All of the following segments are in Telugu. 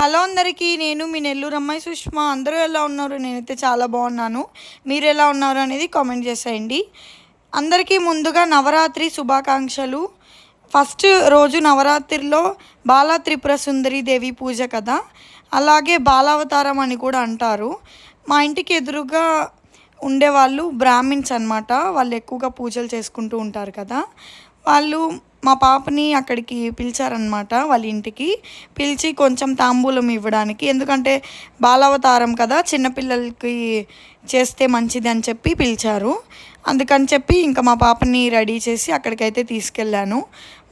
హలో అందరికీ నేను మీ నెల్లూరు అమ్మాయి సుష్మా. అందరూ ఎలా ఉన్నారు? నేనైతే చాలా బాగున్నాను. మీరు ఎలా ఉన్నారు అనేది కామెంట్ చేసేయండి. అందరికీ ముందుగా నవరాత్రి శుభాకాంక్షలు. ఫస్ట్ రోజు నవరాత్రిలో బాలా త్రిపుర సుందరి దేవి పూజ కదా? అలాగే బాలావతారం అని కూడా అంటారు. మా ఇంటికి ఎదురుగా ఉండేవాళ్ళు బ్రాహ్మిన్స్ అన్నమాట. వాళ్ళు ఎక్కువగా పూజలు చేసుకుంటూ ఉంటారు కదా? వాళ్ళు మా పాపని అక్కడికి పిలిచారనమాట వాళ్ళ ఇంటికి. పిలిచి కొంచెం తాంబూలం ఇవ్వడానికి. ఎందుకంటే బాలావతారం కదా చిన్నపిల్లలకి చేస్తే మంచిది అని చెప్పి పిలిచారు. అందుకని చెప్పి ఇంకా మా పాపని రెడీ చేసి అక్కడికైతే తీసుకెళ్ళాను.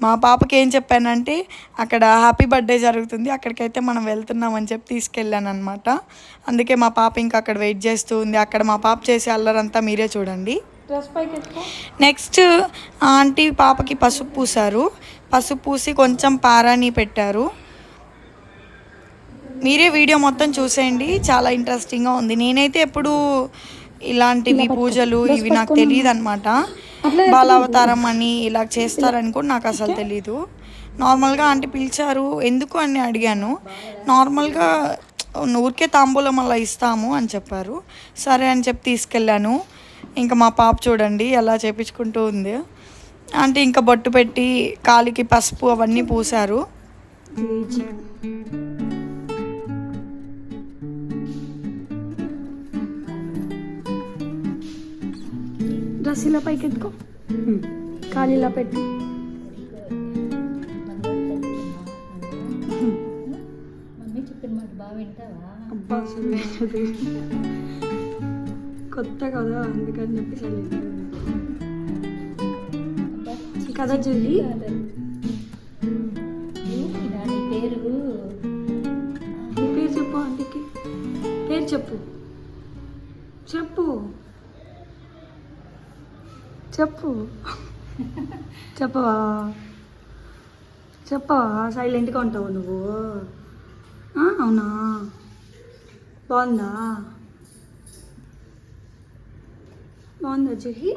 మా పాపకి ఏం చెప్పానంటే అక్కడ హ్యాపీ బర్త్డే జరుగుతుంది అక్కడికైతే మనం వెళ్తున్నామని చెప్పి తీసుకెళ్ళాను అనమాట అందుకే మా పాప ఇంకా అక్కడ వెయిట్ చేస్తూ ఉంది. అక్కడ మా పాప చేసే అల్లరంతా మీరే చూడండి. నెక్స్ట్ ఆంటీ పాపకి పసుపు పూసారు. పసుపు పూసి కొంచెం పారాని పెట్టారు. మీరే వీడియో మొత్తం చూసేయండి. చాలా ఇంట్రెస్టింగ్గా ఉంది. నేనైతే ఎప్పుడు ఇలాంటివి పూజలు ఇవి నాకు తెలియదు అనమాట బాలావతారం అని ఇలా చేస్తారని కూడా నాకు అసలు తెలీదు. నార్మల్గా ఆంటీ పిలిచారు. ఎందుకు అని అడిగాను. నార్మల్గా ఊరికే తాంబూలం అలా ఇస్తాము అని చెప్పారు. సరే అని చెప్పి తీసుకెళ్ళాను. ఇంకా మా పాప చూడండి ఎలా చేపించుకుంటూ ఉంది. అంటే ఇంకా బొట్టు పెట్టి కాలికి పసుపు అవన్నీ పూసారు డ్రెస్ ఇలా పైకి ఎత్తుకో కాలు ఇలా పెట్టు. మమ్మీ చెప్పిన మాట బాగా వింటావా? అబ్బా. కొత్త కదా అందుకని చెప్పి సైలెంట్ అబ్బా, చి- కదా జూలీ కాదు. ఏంటిరా నీ పేరు? పేరు చెప్పు ఆంటీకి. పేరు చెప్పు. చెప్పు. చెప్పు. చెప్పవా? చెప్పవా? సైలెంట్గా ఉంటావు నువ్వు. అవునా? బాగుందా? బాగుందా జుహి?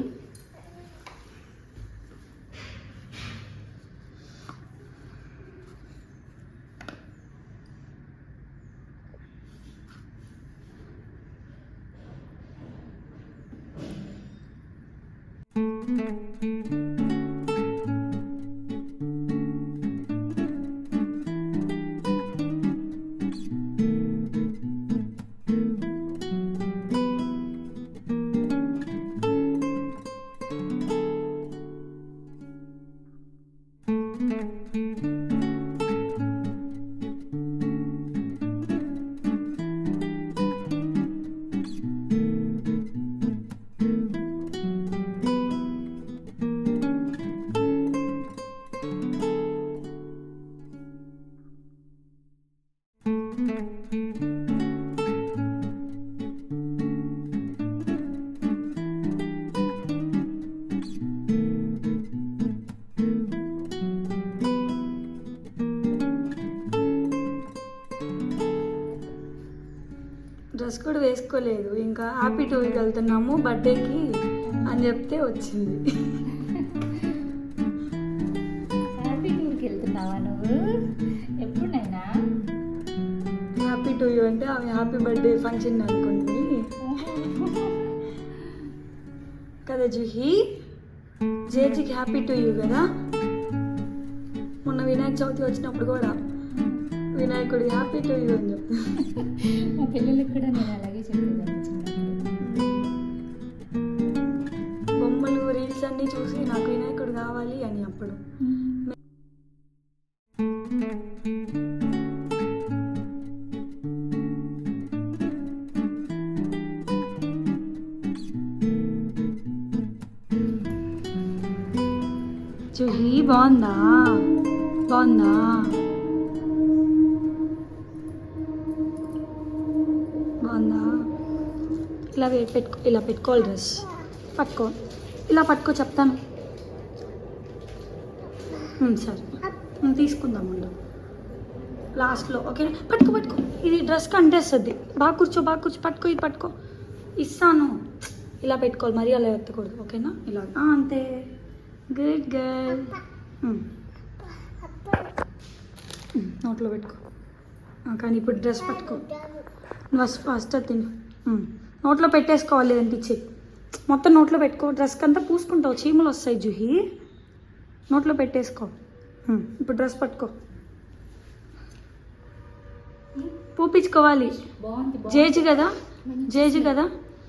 డ్రెస్ కూడా వేసుకోలేదు. ఇంకా హ్యాపీ టూర్కి వెళ్తున్నాము బర్త్డేకి అని చెప్తే వచ్చింది. హ్యాపీ టూర్కి వెళ్తున్నావా నువ్వు? ఎప్పుడైనా హ్యాపీ టు యూ అంటే ఆమె హ్యాపీ బర్త్డే ఫంక్షన్ అనుకుంది. కదా జుహి? జేజీకి హ్యాపీ టు యూ కదా? మొన్న వినాయక చవితి వచ్చినప్పుడు కూడా. వినాయకుడి హ్యాపీ టు యూ అని మా పిల్లలకు కూడా నేను అలాగే చెప్పేదాన్ని బొమ్మలు రీల్స్ అన్నీ చూసి నాకు వినాయకుడు కావాలి అని అప్పుడు. బాగుందా బాగుందా? బాగుందా? ఇలా పెట్టు పెట్టుకో ఇలా పెట్టుకోవాలి డ్రెస్. పట్టుకో. ఇలా పట్టుకో చెప్తాను. సరే. తీసుకుందాం ముందు. లాస్ట్లో ఓకే పట్టుకో పట్టుకో. ఇది డ్రెస్ కంటేస్తుంది. బాగా కూర్చో బాగా కూర్చో. పట్టుకో ఇది పట్టుకో. ఇస్తాను. ఇలా పెట్టుకోవాలి. మరీ అలా ఎత్తకూడదు. ఓకేనా? ఇలా. అంతే. Good girl. నోట్లో పెట్టుకో. కానీ ఇప్పుడు డ్రెస్ పట్టుకో. ఫస్ట్ ఫాస్ట్ తిను. నోట్లో పెట్టేసుకోవాలి లేదంటే ఇచ్చి మొత్తం నోట్లో పెట్టుకో డ్రెస్కి అంతా పూసుకుంటావు చీమలు వస్తాయి జుహి. నోట్లో పెట్టేసుకో. ఇప్పుడు డ్రెస్ పట్టుకో. పూపించుకోవాలి. జేజు కదా? జేజు కదా?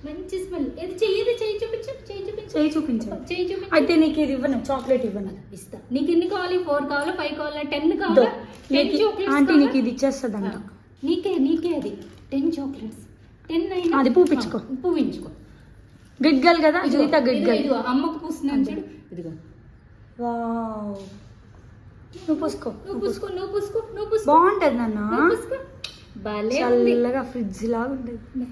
మంచి స్మెల్ ఏది చెయ్యి ఇది చెయ్యి చూపించు చెయ్యి చూపించు. చేయి చూపించు. చెయ్యి చూపించు. అయితే నీకు ఇది ఇవ్వను చాక్లెట్ ఇవ్వను. ఇస్తా. నీకు ఎన్ని కావాలి? ఫోర్ కావాలా? ఫైవ్ కావాలా? టెన్. కావాలా? ఆంటీ? నీకు ఇది ఇచ్చేస్తుందంట నీకే నీకే అది. టెన్ చాక్లెట్స్ టెన్ అయినా అది పూపించుకో. పూపించుకో గిగ్గల్ కదా? ఇదిగో, గిగ్గల్. ఇదిగో, అమ్మకు పూస్తున్నాను చూడు. ఇదిగో. వావ్. నువ్వు పూసుకో. నువ్వు పూసుకో నువ్వు పూసుకో నువ్వు పూసుకో. బాగుంటది నాన్న. పూసుకో. భలే చల్లగా ఫ్రిడ్జ్ లాగా ఉంటుంది.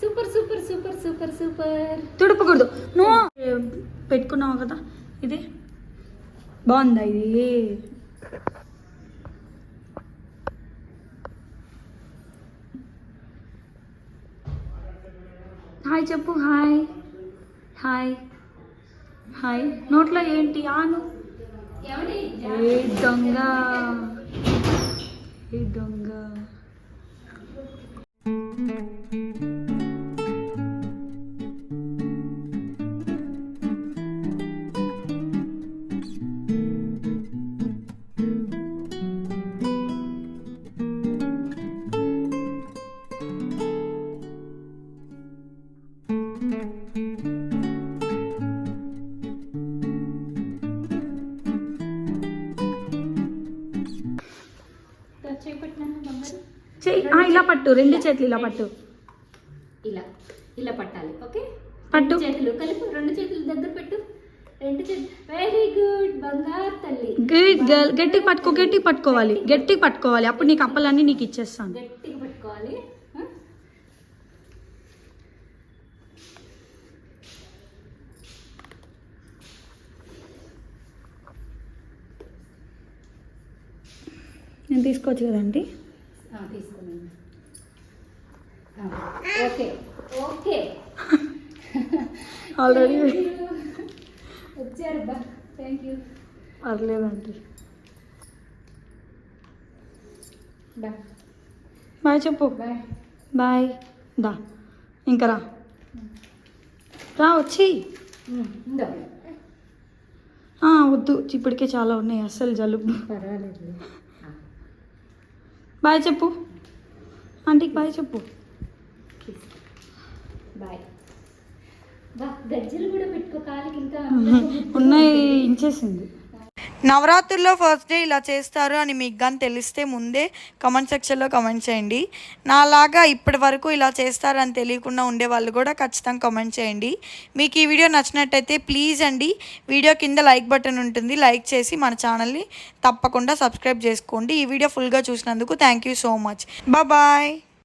Super super super super super. తుడపకూడదు. నువ్వు పెట్టుకున్నావు కదా? ఇది? బాగుందా ఇది? హాయ్ చెప్పు. హాయ్ హాయ్ హాయ్ నోట్లో ఏంటి? ఆను. ఏ దొంగ. ఏ దొంగ. చెయ్యి ఇలా పట్టు రెండు చేతులు ఇలా పట్టు. ఇలా ఇలా పట్టాలి ఓకే? పట్టు. చేతులు కలిపి రెండు చేతులు దగ్గర పెట్టు. రెండు చేతులు వెరీ గుడ్ బంగారు తల్లి. గుడ్ గర్ల్ గట్టిగా పట్టుకో గట్టిగా పట్టుకోవాలి గట్టిగా పట్టుకోవాలి. అప్పుడు నీకు అప్పలన్నీ నీకు ఇచ్చేస్తాను గట్టిగా పట్టుకోవాలి ఆ? నేను తీసుకోవచ్చు కదండి ఓకే ఓకే. ఆల్రెడీ వచ్చారు బా. థ్యాంక్ యూ పర్లేదండి బాయ్ చెప్పు. బాయ్. బాయ్. దా. ఇంకా రా. రా వచ్చి వద్దు. ఇప్పటికే చాలా ఉన్నాయి. అస్సలు జలుబు. పర్వాలేదు. బాయ్ చెప్పు. ఆంటీకి బాయ్ చెప్పు. బాయ్. గజ్జలు కూడా పెట్టుకో కాలికి ఇంకా ఉన్నాయి ఇంచేసింది. నవరాత్రుల్లో ఫస్ట్ డే ఇలా చేస్తారు అని మీకు కానీ తెలిస్తే ముందే కమెంట్ సెక్షన్లో కమెంట్ చేయండి. నాలాగా ఇప్పటి వరకు ఇలా చేస్తారని తెలియకుండా ఉండే వాళ్ళు కూడా ఖచ్చితంగా కమెంట్ చేయండి. మీకు ఈ వీడియో నచ్చినట్టయితే ప్లీజ్ అండి వీడియో కింద లైక్ బటన్ ఉంటుంది. లైక్ చేసి మన ఛానల్ని తప్పకుండా సబ్స్క్రైబ్ చేసుకోండి. ఈ వీడియో ఫుల్గా చూసినందుకు thank you so much bye